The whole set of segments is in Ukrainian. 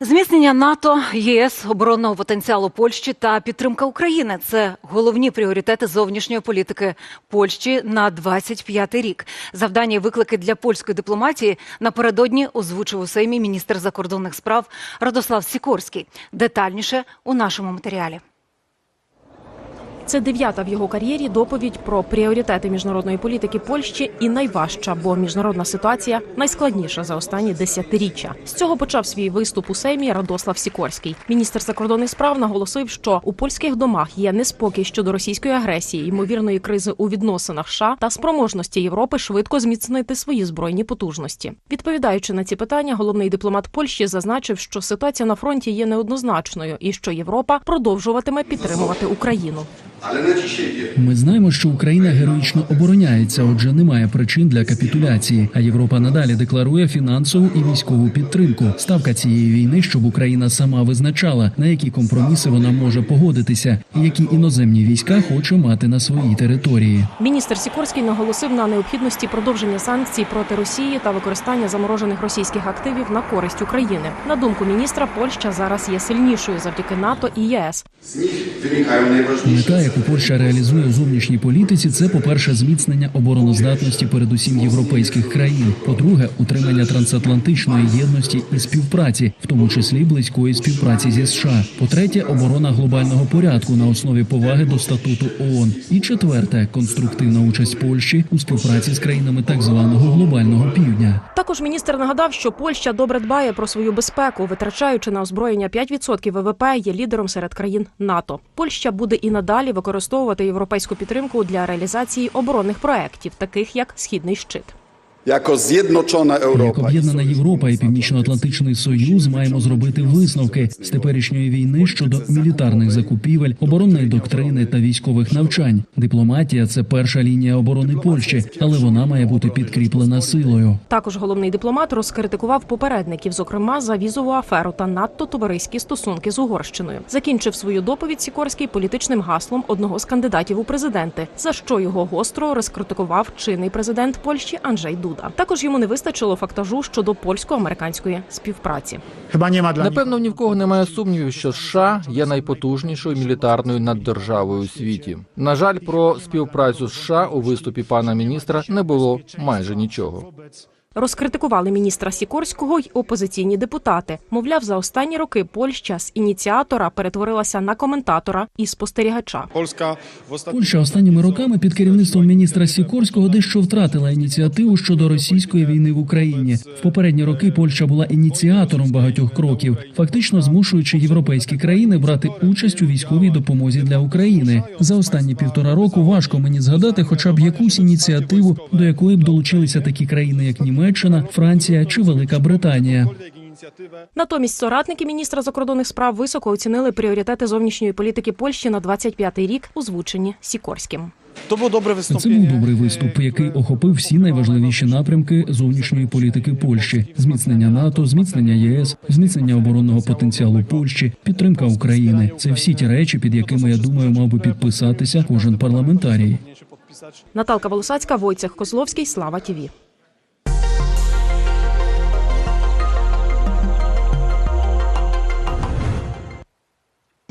Зміцнення НАТО, єС, оборонного потенціалу Польщі та підтримка України це головні пріоритети зовнішньої політики Польщі на 25-й рік. Завдання і виклики для польської дипломатії напередодні озвучив у Сеймі міністр закордонних справ Радослав Сікорський. Детальніше у нашому матеріалі. Це дев'ята в його кар'єрі доповідь про пріоритети міжнародної політики Польщі і найважча, бо міжнародна ситуація найскладніша за останні десятиріччя. З цього почав свій виступ у Сеймі Радослав Сікорський. Міністр закордонних справ наголосив, що у польських домах є неспокій щодо російської агресії, ймовірної кризи у відносинах США та спроможності Європи швидко зміцнити свої збройні потужності. Відповідаючи на ці питання, головний дипломат Польщі зазначив, що ситуація на фронті є неоднозначною і що Європа продовжуватиме підтримувати Україну. Ми знаємо, що Україна героїчно обороняється, отже, немає причин для капітуляції. А Європа надалі декларує фінансову і військову підтримку. Ставка цієї війни, щоб Україна сама визначала, на які компроміси вона може погодитися, і які іноземні війська хоче мати на своїй території. Міністр Сікорський наголосив на необхідності продовження санкцій проти Росії та використання заморожених російських активів на користь України. На думку міністра, Польща зараз є сильнішою завдяки НАТО і єС. Мета, яку Польща реалізує у зовнішній політиці, це, по-перше, зміцнення обороноздатності передусім європейських країн. По-друге, утримання трансатлантичної єдності і співпраці, в тому числі близької співпраці зі США. По-третє, оборона глобального порядку на основі поваги до статуту ООН. І четверте, конструктивна участь Польщі у співпраці з країнами так званого глобального півдня. Також міністр нагадав, що Польща добре дбає про свою безпеку, витрачаючи на озброєння 5% ВВП, є лідером серед країн НАТО. Польща буде і надалі використовувати європейську підтримку для реалізації оборонних проєктів, таких як Східний щит. Jako zjednoczona Як об'єднана Європа і Північно-Атлантичний Союз маємо зробити висновки з теперішньої війни щодо мілітарних закупівель, оборонної доктрини та військових навчань. Дипломатія це перша лінія оборони Польщі, але вона має бути підкріплена силою. Також головний дипломат розкритикував попередників, зокрема за візову аферу та надто товариські стосунки з Угорщиною. Закінчив свою доповідь Сікорський політичним гаслом одного з кандидатів у президенти, за що його гостро розкритикував чинний президент Польщі Анджей Дуда. Також йому не вистачило фактажу щодо польсько-американської співпраці. Nie ma Напевно, ні в кого немає сумнівів, що США є найпотужнішою мілітарною наддержавою у світі. На жаль, про співпрацю з США у виступі пана міністра не було майже нічого. Розкритикували міністра Сікорського й опозиційні депутати. Мовляв, за останні роки Польща з ініціатора перетворилася на коментатора і спостерігача. W Польща останніми роками під керівництвом міністра Сікорського дещо втратила ініціативу щодо російської війни в Україні. В попередні роки Польща була ініціатором багатьох кроків, фактично змушуючи європейські країни брати участь у військовій допомозі для України. За останні півтора року важко мені згадати, хоча б якусь ініціативу, до якої б долучилися такі країни, як Німеччина, Франція чи Велика Британія. Натомість соратники міністра закордонних справ високо оцінили пріоритети зовнішньої політики Польщі на 25-й рік, озвучені Сікорським. To było dobre Це був добрий виступ, який охопив всі найважливіші напрямки зовнішньої політики Польщі: зміцнення НАТО, зміцнення ЄС, зміцнення оборонного потенціалу Польщі, підтримка України. Це всі ті речі, під якими я думаю, мав би підписатися кожен парламентарій. Наталка Волосацька, Войцех Козловський, Слава ТІВІ.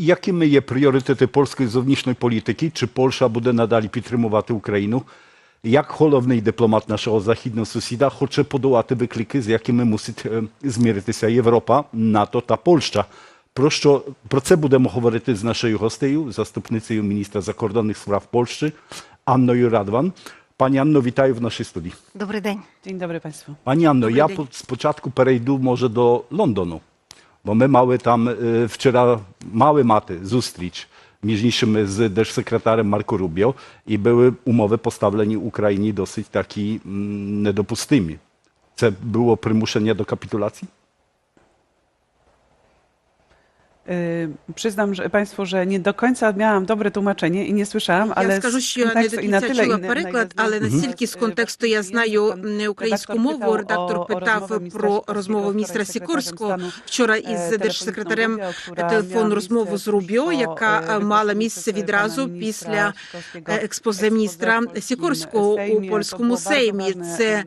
Якими є пріоритети польської зовнішньої політики? Чи Польща буде надалі підтримувати Україну? Як головний дипломат нашого західного сусіда хоче подолати виклики, з якими мусить е, зміритися Європа, НАТО та Польща? Про що про це будемо говорити з нашою гостею, заступницею міністра закордонних справ Польщі Анною Радван. Пані Анно, вітаю в нашій студії. Добрий день. Dzień dobry Państwu. Пані Анно, Добрий я день. по- спочатку перейду може до Лондону, бо ми мали там е, вчора мали мати зустріч між іншими з держсекретарем Марко Рубіо і були умови поставлені Україні досить такі м, недопустимі. Це було примушення до капітуляції? Y, Przyznam że Państwu, że nie do końca miałam dobre tłumaczenie і не słyszałam, але Я скажу, що я не до кінця чула переклад, але на- настільки з контексту я знаю українську мову. Редактор питав про розмову міністра Сікорського вчора із держсекретарем телефонну розмову з Рубіо, яка мала місце відразу після експозе міністра Сікорського у польському сеймі. Це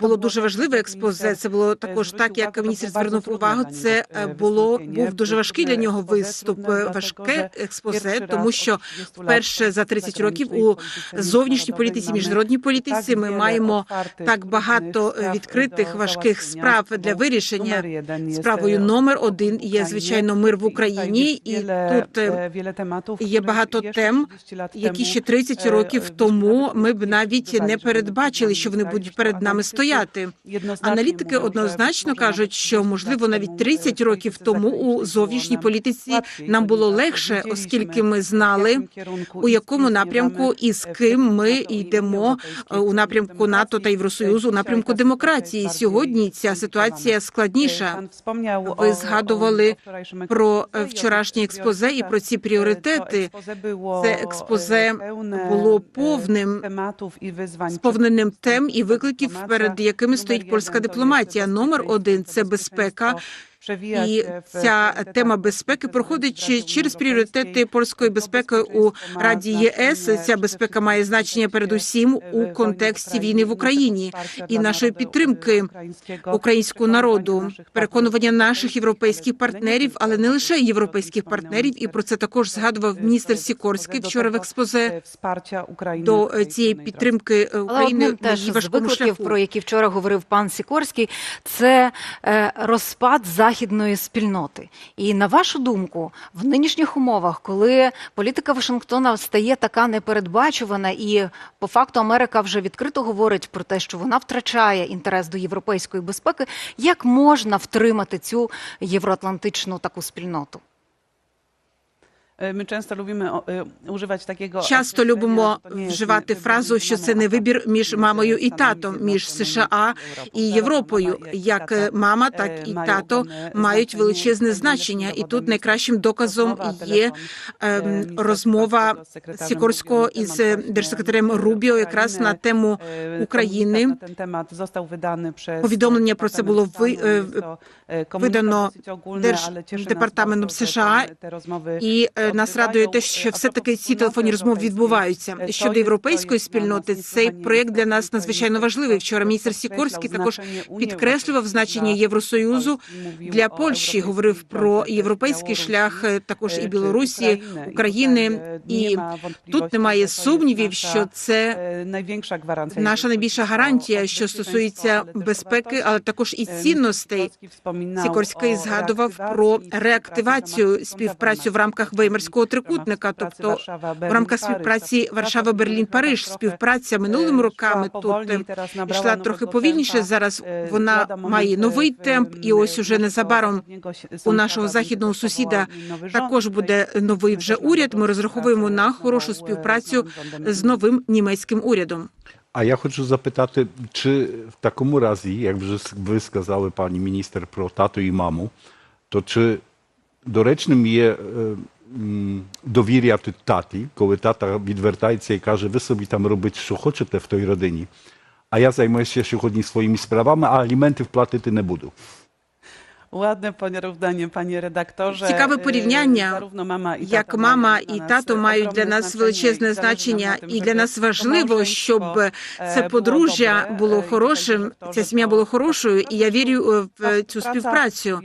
було дуже важливе експозе. Це було також так, як міністр звернув увагу. Це було був дуже важкий для нього виступ. е, Важке експозе, тому що вперше за 30 років у зовнішній політиці, міжнародній політиці ми маємо так багато е, відкритих важких справ для вирішення. Справою номер один є звичайно мир в Україні, і тут е, є багато тем, які ще 30 років тому ми б навіть не передбачили, що вони будуть перед нами стояти. Аналітики однозначно кажуть, що можливо навіть 30 років тому у зовнішній політиці нам було легше, оскільки ми знали, у якому напрямку і з ким ми йдемо е, у напрямку НАТО та Євросоюзу, у напрямку демократії. Сьогодні ця ситуація складніша. Ви згадували про е, вчорашнє експозе і про ці пріоритети. Це експозе було повним сповненим тем і викликів, перед якими стоїть польська дипломатія. Номер один це безпека. І ця тема безпеки проходить чи- через пріоритети польської безпеки у Раді ЄС. Ця безпека має значення передусім у контексті війни в Україні і нашої підтримки українського народу, переконування наших європейських партнерів, але не лише європейських партнерів. І про це також згадував міністр Сікорський вчора в експозе до е, цієї підтримки е, Але України одним теж з важкому викликів, шляху. про які вчора говорив пан Сікорський, це е, розпад західної спільноти. І на вашу думку, в нинішніх умовах, коли політика Вашингтона стає така непередбачувана, і по факту Америка вже відкрито говорить про те, що вона втрачає інтерес до європейської безпеки, як можна втримати цю євроатлантичну таку спільноту? Ми часто любимо уживати такого Часто любимо вживати фразу, що це не вибір між мамою і татом, між США і Європою. Як мама, так і тато мають величезне значення, і тут найкращим доказом є розмова Сікорського із держсекретарем Рубіо якраз на тему України. Повідомлення про це було ви- видано Держдепартаментом США, І нас радує те, що все-таки ці телефонні розмови відбуваються. Щодо європейської спільноти, цей проєкт для нас надзвичайно важливий. Вчора міністр Сікорський також підкреслював значення Євросоюзу для Польщі. Говорив про європейський шлях е, також і Білорусі, України. І тут немає сумнівів, що це наша найбільша гарантія, що стосується безпеки, але також і цінностей. Сікорський згадував про реактивацію співпрацю в рамках Веймарського трикутника, тобто в рамках співпраці Варшава, Берлін, Париж. Співпраця минулими роками тут е, йшла трохи повільніше. Зараз вона має новий темп, і ось уже незабаром у нашого західного сусіда також буде новий вже уряд. Ми розраховуємо на хорошу співпрацю з новим німецьким урядом. А я хочу запитати, чи в такому разі, як вже ви сказали, пані міністр, про тату і маму, то чи доречним є м, довіряти таті, коли тата відвертається і каже, ви собі там робите, що хочете в той родині, а я займаюся сьогодні своїми справами, а аліменти платити не буду. Ładne porównanie, panie redaktorze. Цікаве порівняння, як мама і тато мають для нас величезне значення, і для нас важливо, щоб e, це подружжя було e, хорошим, ця сім'я була хорошою, і я вірю е, в цю співпрацю.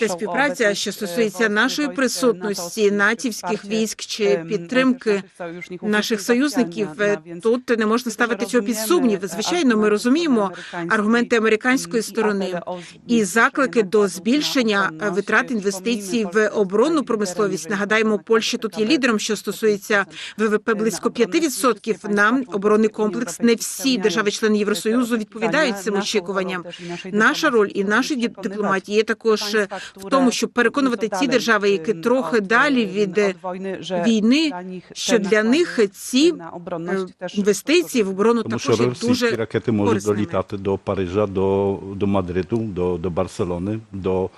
Це співпраця, що e, стосується нашої присутності, натівських військ чи підтримки naszych наших союзників. Тут не можна ставити цього під сумнів. е, Звичайно, ми розуміємо аргументи американської сторони і заклики до збільшення витрат інвестицій в оборонну промисловість. Нагадаємо, Польща тут є лідером, що стосується ВВП близько 5%. Нам оборонний комплекс. Не всі держави-члени Євросоюзу відповідають цим очікуванням. Наша роль і нашої ді- дипломатії є також е, в тому, щоб переконувати ті держави, які трохи далі від е, війни, що для них ці е, інвестиції в оборону також є дуже ракети можуть долітати до Парижа, до, до Мадриду, до, до Барселони, до,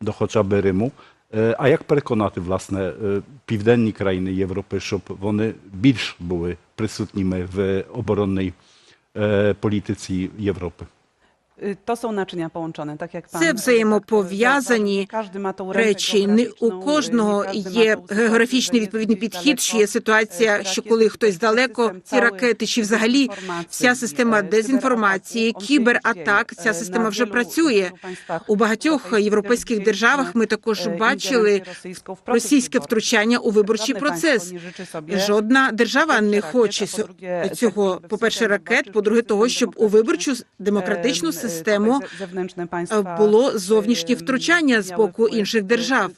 до хоча б Риму. Е, А як переконати, власне, е, південні країни Європи, щоб вони більш були присутніми в оборонній е, політиці Європи? Це взаємопов'язані речі. Не у кожного є географічний відповідний підхід, що є ситуація, що коли хтось далеко, ці ракети, чи взагалі вся система дезінформації, кібератак, ця система вже працює. У багатьох європейських державах ми також бачили російське втручання у виборчий процес. Жодна держава не хоче цього, по-перше, ракет, по-друге, того, щоб у виборчу демократичну, демократичну Ем, систему е, państwa, було зовнішнє ем, втручання з боку інших держав.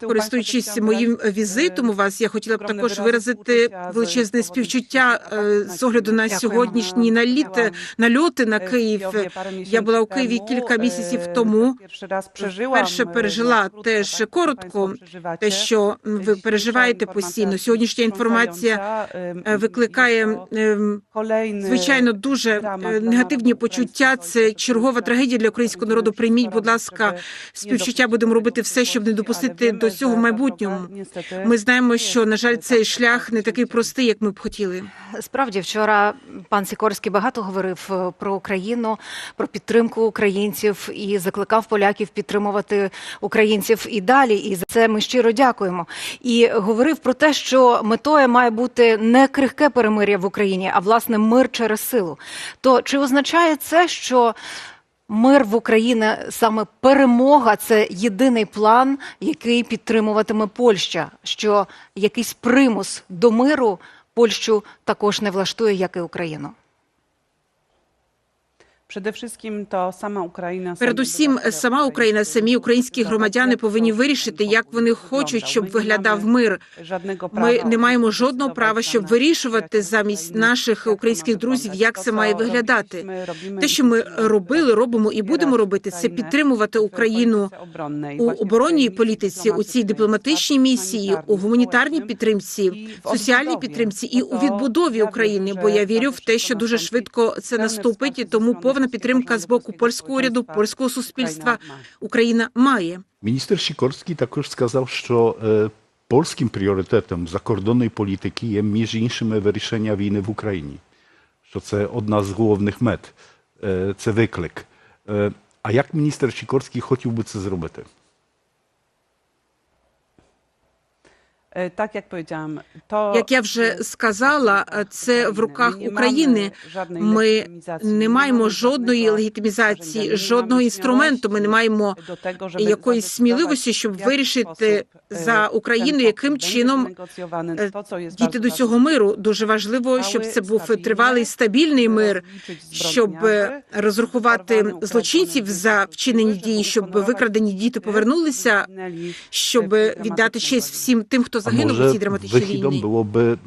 Користуючись моїм візитом у вас, я хотіла б також виразити величезне співчуття е, з огляду на сьогоднішні наліт, нальоти на Київ. Я була у Києві кілька місяців тому. раз пережила, теж коротко те, що ви переживаєте постійно. Сьогоднішня інформація е, ем, викликає ем, звичайно дуже е, негативні почуття. Це чергова трагедія для українського народу. Прийміть, будь ласка, співчуття. Будемо робити все, щоб не допустити до цього в майбутньому. Ми знаємо, що на жаль, цей шлях не такий простий, як ми б хотіли. Справді, вчора пан Сікорський багато говорив е, про Україну, про підтримку українців і закликав поляків підтримувати українців і далі. І за це ми щиро дякуємо. І говорив про те, що метою має бути не крихке перемир'я в Україні, а власне мир через силу. То чи означає це, що Мир в Україні саме перемога це єдиний план, який підтримуватиме Польща. Що якийсь примус до миру Польщу також не влаштує, як і Україну. Przede wszystkim to sama Україна Передусім, сама Україна, самі українські громадяни повинні вирішити, як вони хочуть, щоб виглядав мир. Ми не маємо жодного права, щоб вирішувати замість наших українських друзів, як це має виглядати. Те, що ми робили, робимо і будемо робити, це підтримувати Україну у оборонній політиці, у цій дипломатичній місії, у гуманітарній підтримці, в соціальній підтримці і у відбудові України. Бо я вірю в те, що дуже швидко це наступить, і тому повна підтримка з боку польського уряду, польського суспільства Україна має. Міністр Сікорський також сказав, що е, польським пріоритетом закордонної політики є між іншими вирішення війни в Україні. Що це одна з головних мет, е, це виклик. Е, а як міністр Сікорський хотів би це зробити? Так як powiedziałam, to Як я вже сказала, це в руках України. Ми не маємо жодної легітимізації, жодного інструменту. Ми не маємо якоїсь сміливості, щоб вирішити за Україну, яким чином е, дійти до цього миру. Дуже важливо, щоб це був тривалий стабільний мир, щоб е, розрахувати злочинців за вчинені дії, щоб викрадені діти повернулися, щоб віддати честь всім тим, хто A загинув у może цій драматичній wychidą війні. byłoby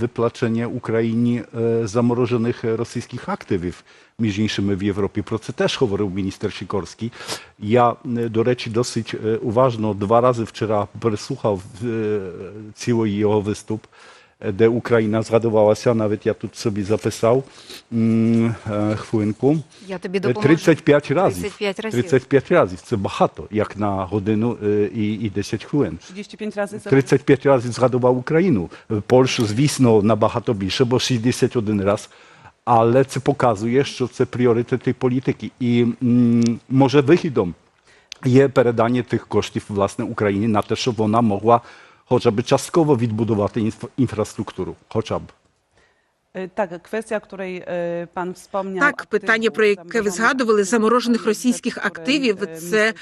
wyplaczenie Україні е, заморожених російських активів, між іншими в Європі. Про це теж говорив міністр Сікорський. Я, е, до речі, досить е, уважно два рази вчора переслухав е, цілий його виступ, е, де Україна згадувалася, навіть я тут собі записав м, е, хвилинку. Я тобі Е, допоможу. 35 разів. 35 разів. 35 разів. Це багато, як на годину е, і, і 10 хвилин. 35 razy sobie 35 разів згадував Україну. Польщу, звісно, набагато більше, бо 61 раз. Але це показує, що це пріоритети політики. І м, може вихідом є передання тих коштів власне Україні на те, щоб вона могла хоча б частково відбудувати інф- інфраструктуру. Хоча б. E, Tak, kwestia, której e, pan wspomniał. Так, питання, про яке ви згадували, заморожених російських активів, це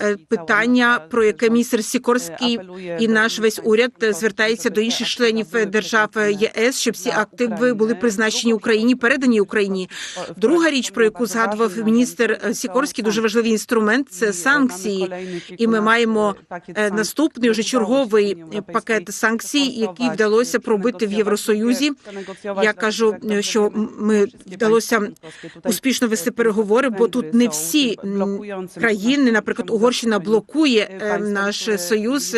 е, питання, про яке міністр Сікорський і наш весь уряд е, звертається до інших членів е, держав е, ЄС, щоб ці активи були призначені Україні, передані Україні. Друга річ, про яку згадував міністр е, Сікорський, дуже важливий інструмент це санкції. І ми маємо е, наступний уже черговий е, пакет санкцій, який вдалося пробити в Євросоюзі. Як кажу, що ми вдалося успішно вести переговори, бо тут не всі країни, наприклад, Угорщина блокує е, наш союз.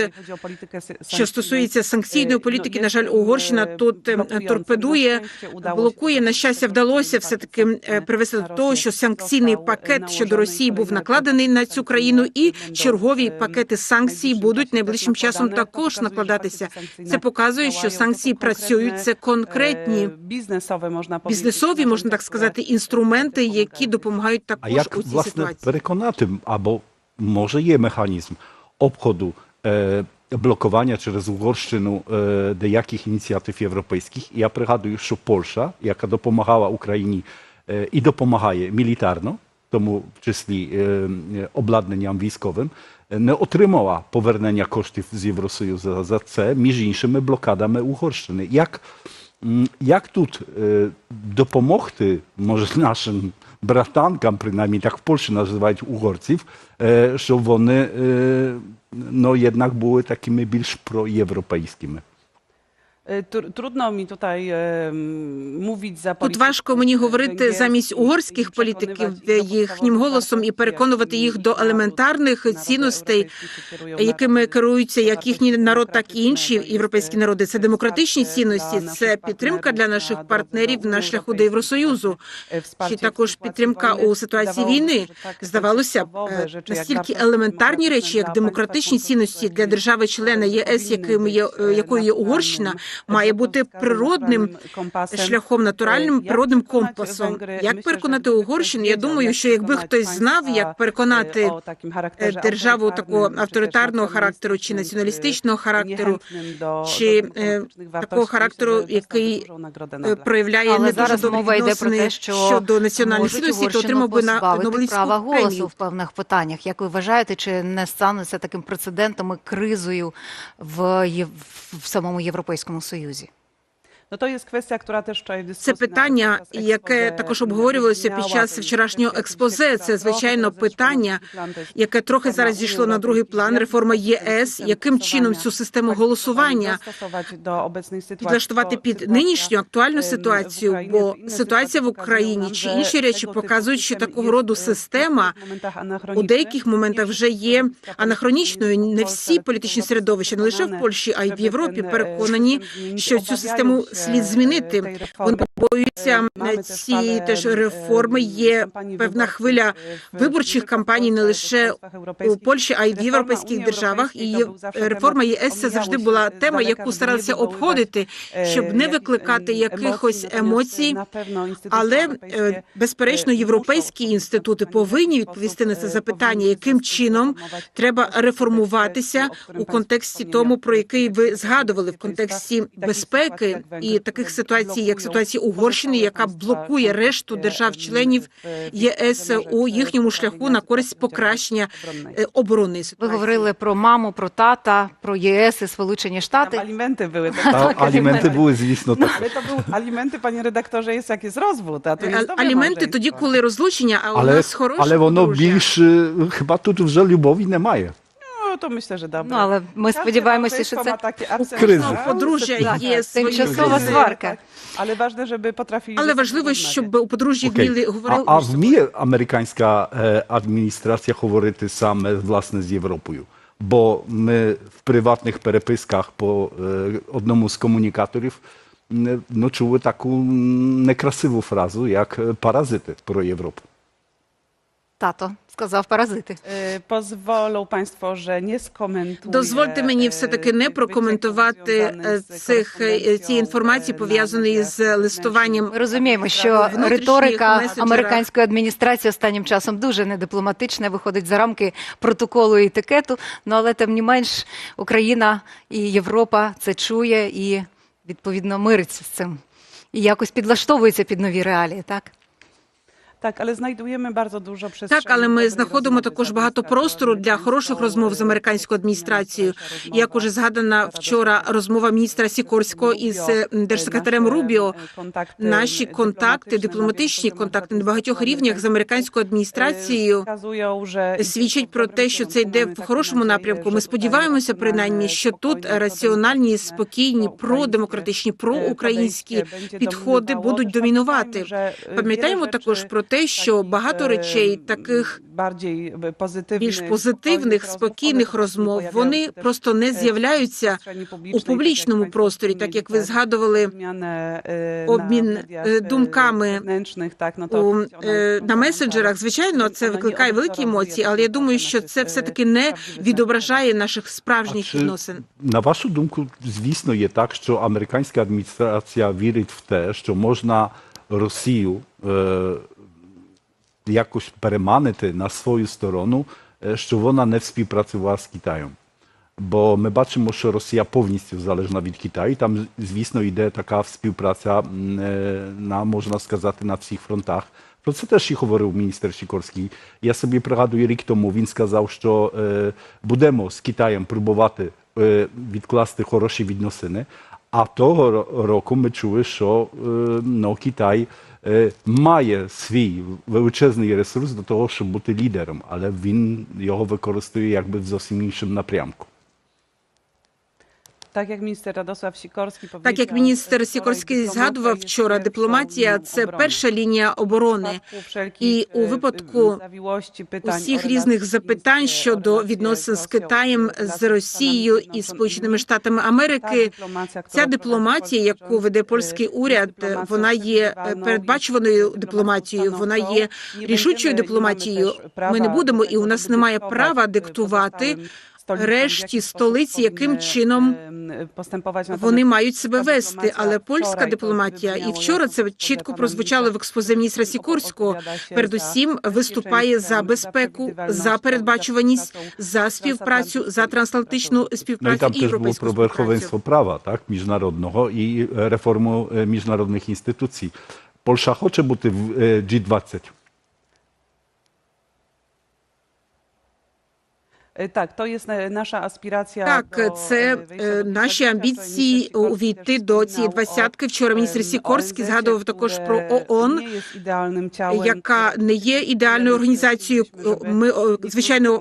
Що стосується санкційної політики, на жаль, Угорщина тут е, торпедує, блокує. На щастя, вдалося все таки привести до того, що санкційний пакет щодо Росії був накладений на цю країну, і чергові пакети санкцій будуть найближчим часом також накладатися. Це показує, що санкції працюють. Це конкретні бізнесові, можна бізнесові, можна так сказати, інструменти, які допомагають А також як у цій власне ситуації. переконати, або може є механізм обходу е, блокування через Угорщину е, деяких ініціатив європейських? Я пригадую, що Польща, яка допомагала Україні е, і допомагає мілітарно, тому в числі е, е, обладнанням військовим, е, не отримала повернення коштів з Євросоюзу за це, між іншими блокадами Угорщини. Як Як тут е, допомогти, може, нашим братанкам, принаймні так в Польщі називають угорців, е, щоб вони ну, jednak були такими більш проєвропейськими? Трудно mi tutaj mówić za Тут важко мені говорити замість угорських політиків їхнім голосом і переконувати їх до елементарних цінностей, якими керуються як їхній народ, так і інші європейські народи. Це демократичні цінності, це підтримка для наших партнерів на шляху до Євросоюзу. Чи також підтримка у ситуації війни здавалося б е, настільки елементарні речі, як демократичні цінності для держави-члена ЄС, яким є е, якою є Угорщина, має бути природним шляхом, натуральним природним компасом. Як переконати Угорщину? Я думаю, що якби хтось знав, як переконати е, державу такого авторитарного характеру чи націоналістичного характеру, чи е, такого характеру, який е, проявляє не дуже добрі відносини щодо національної цінності, то отримав би на Нобелівську права голосу в певних питаннях. Як ви вважаєте, чи не станеться таким прецедентом і кризою в, Єв- в самому Європейському Союзі? Це dyskusji питання, яке також обговорювалося під час вчорашнього експозе. Це звичайно питання, яке трохи зараз зійшло на другий план. Реформа ЄС, яким чином цю систему голосування підлаштувати під нинішню актуальну ситуацію, бо ситуація в Україні чи інші речі показують, що такого роду система у деяких моментах вже є анахронічною. Не всі політичні середовища, не лише в Польщі, а й в Європі, переконані, що цю систему слід змінити. Вони побоюються ці теж реформи. Є певна хвиля виборчих кампаній не лише у Польщі, а й в європейських державах. І реформа ЄС це завжди була тема, яку старалися обходити, щоб не викликати якихось емоцій. Але е, безперечно, європейські інститути повинні відповісти на це запитання, яким чином треба реформуватися у контексті тому, про який ви згадували, в контексті безпеки і таких ситуацій, як ситуація Угорщини, яка блокує решту держав-членів ЄС у їхньому шляху на користь покращення е, оборонної Ви говорили про маму, про тата, про ЄС і Сполучені Штати. Alimenty były. А аліменти були, звісно, так. Ale to był alimenty, panie redaktorze, jest jak jest rozwód, a tu Е, Аліменти тоді, коли розлучення, а у Але, нас хороше але воно подружжя. більш е, хіба тут вже любові немає. No, to myślę, że dobre. Ну, але ми Każde сподіваємося, що małżeństwo це ma takie arsenał Kryzys. Подружжя Так, є свої тимчасова кризи. сварка. Ale ważne, żeby potrafili... Але ze важливо, щоб у подружжі вміли А, говорити. а між собою. вміє американська е, адміністрація говорити саме власне з Європою? Бо ми в приватних переписках по е, одному з комунікаторів е, ну, чули таку некрасиву фразу, як е, паразити про Європу. Тато сказав паразити. E, Pozwolą państwo, że nie. Дозвольте мені все таки не e, прокоментувати е, цих е, цієї інформації пов'язаної з листуванням. Ми розуміємо, що риторика американської адміністрації останнім часом дуже недипломатична, виходить за рамки протоколу і етикету. Ну але тим не менш Україна і Європа це чує і відповідно мириться з цим і якось підлаштовується під нові реалії. Так Так, але знаjdujemy bardzo dużo przestrzeni. Так, але ми знаходимо також багато простору для хороших розмов з американською адміністрацією. Як уже згадана вчора розмова міністра Сікорського із держсекретарем Рубіо. Наші контакти, дипломатичні контакти на багатьох рівнях з американською адміністрацією свідчать про те, що це йде в хорошому напрямку. Ми сподіваємося, принаймні, що тут раціональні, спокійні, продемократичні, проукраїнські підходи будуть домінувати. Пам'ятаємо також про те, що багато речей таких більш позитивних, спокійних розмов вони просто не з'являються у публічному просторі, так як ви згадували обмін е, думками у, е, на меседжерах. Звичайно, це викликає великі емоції, але я думаю, що це все таки не відображає наших справжніх відносин. на вашу думку, звісно, є так, що американська адміністрація вірить в те, що можна Росію е, якось переманити на свою сторону, е, що вона не співпрацювала з Китаєм. Бо ми бачимо, що Росія повністю залежна від Китаю. Там, звісно, йде така співпраця, е, на, можна сказати, на всіх фронтах. Про це теж і говорив міністр Сікорський. Я собі пригадую рік тому, він сказав, що е, будемо з Китаєм пробувати відкласти хороші відносини. А того року ми чули, що ну, Китай має свій величезний ресурс до того, щоб бути лідером, але він його використовує якби в зовсім іншому напрямку. Так як міністр Радослав Сікорський Так як міністр Сікорський згадував вчора, дипломатія це перша лінія оборони. І у випадку усіх різних запитань щодо відносин з Китаєм, з Росією і Сполученими Штатами Америки, ця дипломатія, яку веде польський уряд, вона є е, передбачуваною дипломатією, вона є рішучою дипломатією. Ми не будемо, і у нас немає права диктувати решті столиці, яким чином вони мають себе вести. Але польська дипломатія, і вчора це чітко прозвучало в експозе міністра Сікорського. Передусім виступає за безпеку, за передбачуваність, за співпрацю, за трансатлантичну співпрацю tam і європейську pro співпрацю. werchoweństwo prawa, tak, międzynarodnego i e, reformu e, międzynarodnych instytucji. Polsza chce być w e, G20. Так, то є наша аспірація. Так, це наші амбіції увійти до цієї двадцятки. Вчора міністр Сікорський згадував також про ООН, яка не є ідеальною організацією. Ми звичайно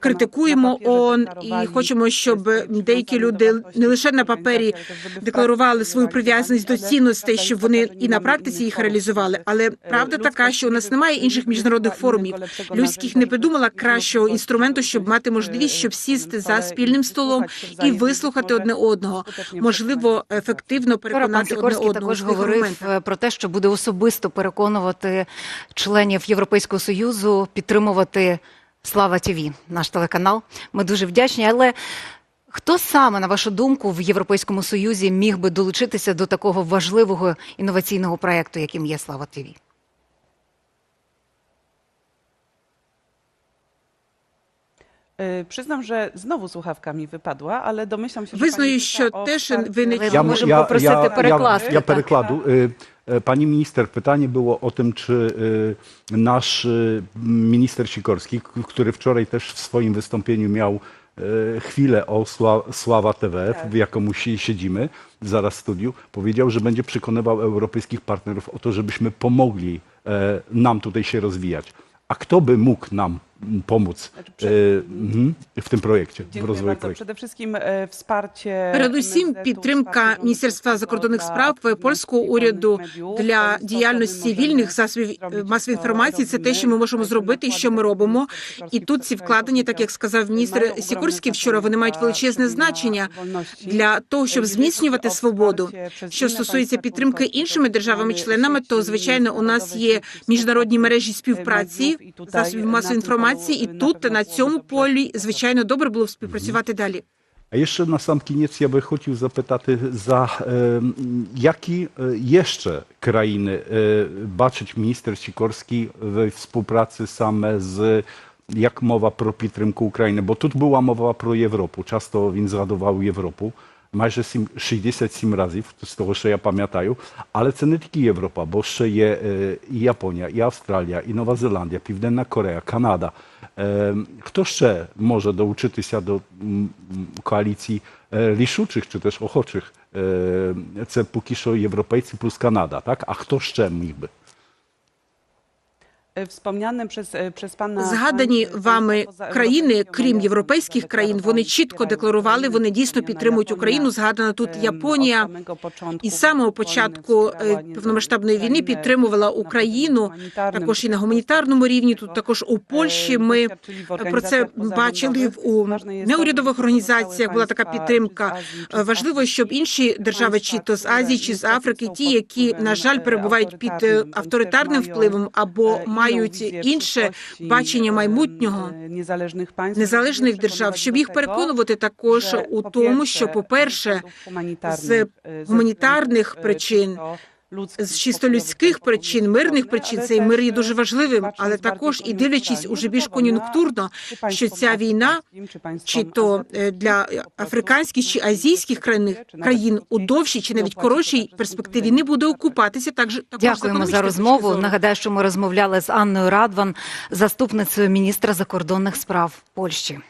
критикуємо ООН і хочемо, щоб деякі люди не лише на папері декларували свою прив'язаність до цінностей, щоб вони і на практиці їх реалізували. Але правда така, що у нас немає інших міжнародних форумів. Людських не придумала кращого інструменту, щоб мати можливість, щоб сісти за спільним столом і вислухати одне одного. Можливо, ефективно переконати одне одного. також говорив е, про те, що буде особисто переконувати членів Європейського союзу підтримувати Слава ТІВІ, наш телеканал. Ми дуже вдячні. Але хто саме, на вашу думку, в Європейському Союзі міг би долучитися до такого важливого інноваційного проекту, яким є Слава ТІВІ? Przyznam, że znowu słuchawka mi wypadła, ale domyślam się, że Визнаю, pani що pyta o теж wsparcie ви не Я Ja, можемо ja, попросити ja, перекласти, Ja, ja tak. перекладу. E, e, Pani minister, pytanie było o tym, czy e, nasz e, minister Sikorski, k- który wczoraj też w swoim wystąpieniu miał e, chwilę o Sła, Sława TVF, w jaką si- siedzimy zaraz w studiu, powiedział, że będzie przekonywał europejskich partnerów o to, żebyśmy pomogli e, nam tutaj się rozwijać. A kto by mógł nam m, pomóc e, mhm, w tym projekcie, w Dziękuję rozwoju bardzo. projektu? Przede wszystkim e, wsparcie Передусім, MSZ-u, підтримка wsparcie Міністерства rolnictwa закордонних dla справ aktywności польського wolnych уряду mediów. для To jest to, діяльності co my możemy вільних засобів zrobić, масової co інформації. Це те, що ми robimy. можемо зробити, і що ми робимо. І тут ці вкладені, так як сказав міністр Сікорський вчора, вони мають величезне значення для того, щоб зміцнювати свободу. Що стосується підтримки іншими державами-членами, то звичайно у нас є міжнародні мережі співпраці засобів масової інформації, і тут на цьому полі звичайно добре було б співпрацювати далі. A jeszcze na sam koniec ja bym chciał zapytać, za em, jakie e, jeszcze krainy e, baczyć minister Sikorski we współpracy same z jak mowa pro підтримку України, bo тут була мова про Європу, часто він згадував Європу. Майже сім- 67 разів, з того, що я пам'ятаю. Але це не тільки Європа, бо ще є е, і Японія, і Австралія, і Нова Зеландія, Південна Корея, Канада. Е, Хто ще може долучитися до м, м, коаліції е, рішучих чи теж охочих? Е, Це поки що європейці плюс Канада, так? А хто ще міг би? Е, Wspomniane przez, e, przez pana Згадані е, вами країни, крім європейських країн, вони чітко декларували, вони дійсно підтримують Україну. Згадана тут Японія. І з самого початку е, повномасштабної війни підтримувала Україну також і на гуманітарному рівні. Тут також у Польщі ми про це бачили в у неурядових організаціях. Була така підтримка. Е, Важливо, щоб інші держави, чи то з Азії, чи з Африки, ті, які на жаль перебувають під е, авторитарним впливом або мають інше бачення майбутнього незалежних держав, щоб їх переконувати також у тому, що, по-перше, з гуманітарних причин, з чисто людських причин, мирних причин цей мир є дуже важливим, але також і дивлячись уже більш кон'юнктурно, що ця війна, чи то е, для африканських чи азійських країн, країн у довшій чи навіть коротшій перспективі не буде окупатися. Також Дякуємо за розмову. Нагадаю, що ми розмовляли з Анною Радван, заступницею міністра закордонних справ Польщі.